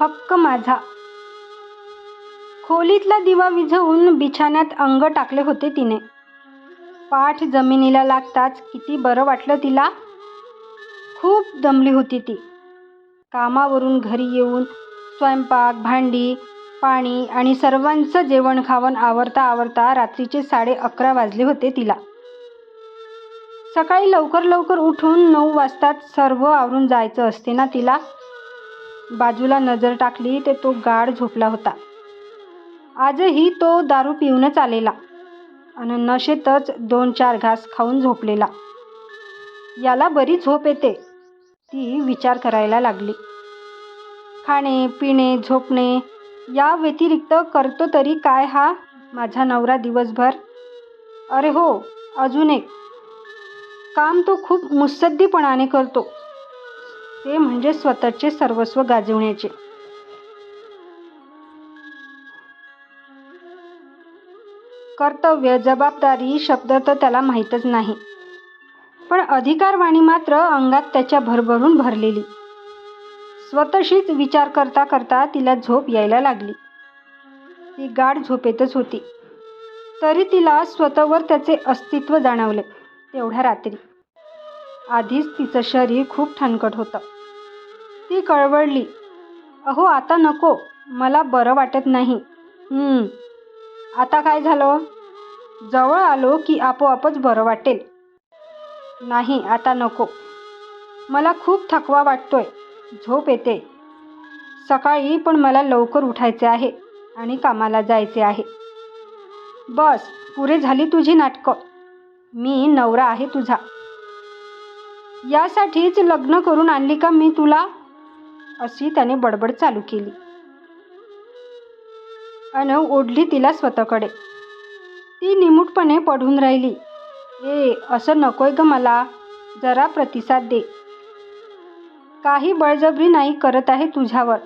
हक्क माझा. खोलीतला दिवा विझवून बिछाण्यात अंग टाकले होते तिने. पाठ जमिनीला लागताच किती बरं वाटलं तिला. खूप दमली होती ती. कामावरून घरी येऊन स्वयंपाक भांडी पाणी आणि सर्वांचं जेवण खावण आवरता आवरता रात्रीचे साडे अकरा वाजले होते तिला. सकाळी लवकर लवकर उठून नऊ वाजताच सर्व आवरून जायचं असते ना तिला. बाजूला नजर टाकली ते तो गाढ झोपला होता. आजही तो दारू पिऊनच आलेला आणि नशेतच दोन चार घास खाऊन झोपलेला. याला बरी झोप येते ती विचार करायला लागली. खाणे पिणे झोपणे या व्यतिरिक्त करतो तरी काय हा माझा नवरा दिवसभर? अरे हो अजून एक. काम तो खूप मुत्सद्दीपणाने करतो. ते म्हणजे स्वतःचे सर्वस्व गाजवण्याचे. कर्तव्य जबाबदारी शब्द तर त्याला माहीतच नाही. पण अधिकारवाणी मात्र अंगात त्याच्या भरभरून भरलेली. स्वतःशीच विचार करता करता तिला झोप यायला लागली. ती गाढ झोपेतच होती. तरी तिला स्वतःवर त्याचे अस्तित्व जाणवले तेवढ्या रात्री. आधीच तिचं शरीर खूप ठणकट होतं. ती कळवळली. अहो आता नको. मला बरं वाटत नाही. आता काय झालं? जवळ आलो की आपोआपच बरं वाटेल. नाही आता नको. मला खूप थकवा वाटतोय. झोप येते. सकाळी पण मला लवकर उठायचे आहे आणि कामाला जायचे आहे. बस पुरे झाली तुझी नाटकं. मी नवरा आहे तुझा. यासाठीच लग्न करून आणली का मी तुला? अशी त्याने बडबड चालू केली. अन ओढली तिला स्वतःकडे. ती निमूटपणे पडून राहिली. ए असं नकोय ग मला. जरा प्रतिसाद दे. काही बळजबरी नाही करत आहे तुझ्यावर.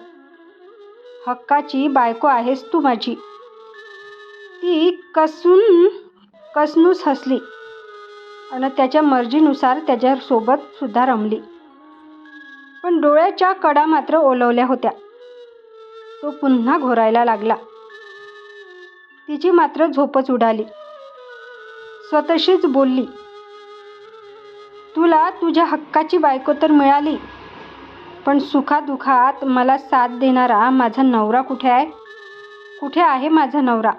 हक्काची बायको आहेस तू माझी. ती कसून कसनूस हसली. आणि त्याच्या मर्जीनुसार त्याच्यासोबत सुद्धा रमली. पण डोळ्याच्या कडा मात्र ओलवल्या होत्या. तो पुन्हा घोरायला लागला. तिची मात्र झोपच उडाली. स्वतःशीच बोलली तुला तुझ्या हक्काची बायको तर मिळाली पण सुखादुखात मला साथ देणारा माझा नवरा कुठे आहे? कुठे आहे माझा नवरा?